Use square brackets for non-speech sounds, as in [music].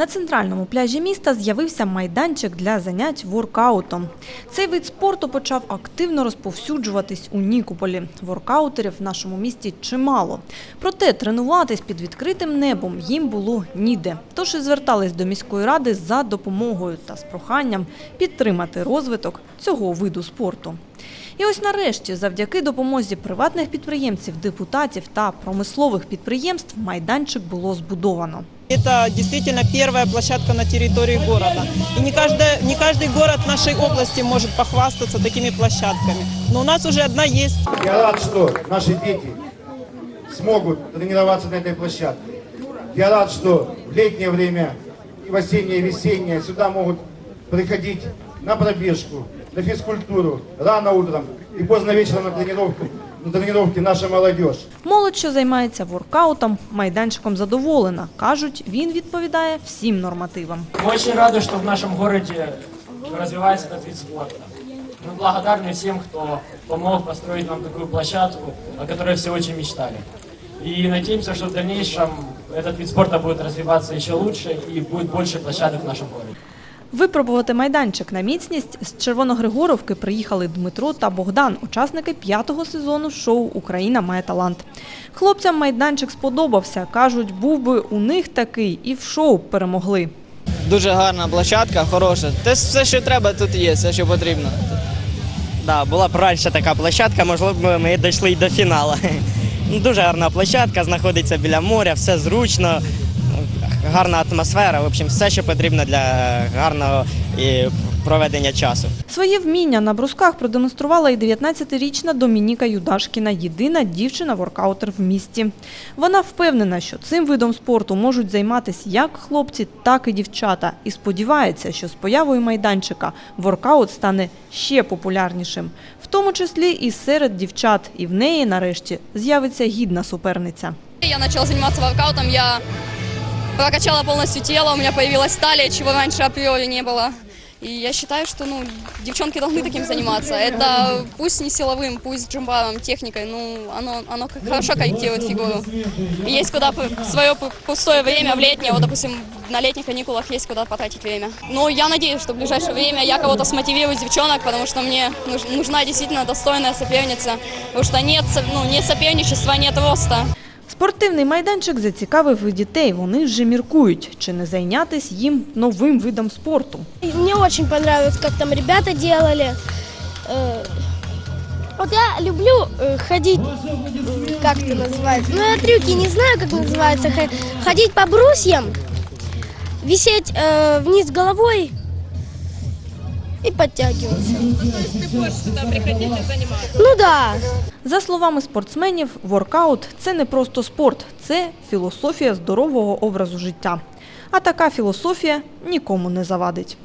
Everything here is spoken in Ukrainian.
На центральному пляжі міста з'явився майданчик для занять воркаутом. Цей вид спорту почав активно розповсюджуватись у Нікополі. Воркаутерів в нашому місті чимало. Проте тренуватись під відкритим небом їм було ніде. Тож і звертались до міської ради за допомогою та з проханням підтримати розвиток цього виду спорту. І ось нарешті, завдяки допомозі приватних підприємців, депутатів та промислових підприємств, майданчик було збудовано. Это действительно первая площадка на территории города. И не каждый, не каждый город нашей области может похвастаться такими площадками. Но у нас уже одна есть. Я рад, что наши дети смогут тренироваться на этой площадке. Я рад, что в летнее время и в осеннее, и весеннее сюда могут приходить на пробежку, на физкультуру, рано утром и поздно вечером на тренировку, на тренировки наша молодежь. Молодь, що займається воркаутом, майданчиком задоволена. Кажуть, він відповідає всім нормативам. Мы очень рады, что в нашем городе развивается этот вид спорта. Мы благодарны всем, кто помог построить нам такую площадку, о которой все очень мечтали. И надеемся, что в дальнейшем этот вид спорта будет развиваться еще лучше и будет больше площадок в нашем городе. Випробувати майданчик на міцність з Червоногригоровки приїхали Дмитро та Богдан, учасники п'ятого сезону шоу Україна має талант. Хлопцям майданчик сподобався. кажуть, був би у них такий і в шоу б перемогли. Дуже гарна площадка, хороша. Те все, що треба, тут є, все, що потрібно. Да, була б раніше така площадка, можливо ми дійшли й до фіналу. [laughs] Ну, Дуже гарна площадка, знаходиться біля моря, все зручно, гарна атмосфера. В общем, все, що потрібно для гарного і проведення часу. Своє вміння на брусках продемонструвала і 19-річна Домініка Юдашкіна, єдина дівчина-воркаутер в місті. Вона впевнена, що цим видом спорту можуть займатися як хлопці, так і дівчата. І сподівається, що з появою майданчика воркаут стане ще популярнішим, в тому числі і серед дівчат. І в неї нарешті з'явиться гідна суперниця. Я начала заниматься воркаутом, я прокачала полностью тело, у меня появилась талия, чего раньше априори не было. И я считаю, что ну, девчонки должны таким заниматься. Это пусть не силовым, пусть джумбаром, техникой, ну, оно, оно хорошо корректирует фигуру. И есть куда свое пустое время, в летнее, вот, допустим, на летних каникулах есть куда потратить время. Но я надеюсь, что в ближайшее время я кого-то смотивирую девчонок, потому что мне нуж- нужна действительно достойная соперница, потому что нет, ну, нет соперничества, нет роста. Спортивний майданчик зацікавив і дітей. Вони вже міркують, чи не зайнятись їм новим видом спорту. Мне очень понравилось, как там ребята делали. Э, Вот я люблю э, ходить, м, как это называется, ну я трюки не знаю, как называется, Х- ходить по брусьям, висеть э, вниз головой и подтягиваться. Ну да. За словами спортсменів, воркаут – це не просто спорт, це філософія здорового образу життя. А така філософія нікому не завадить.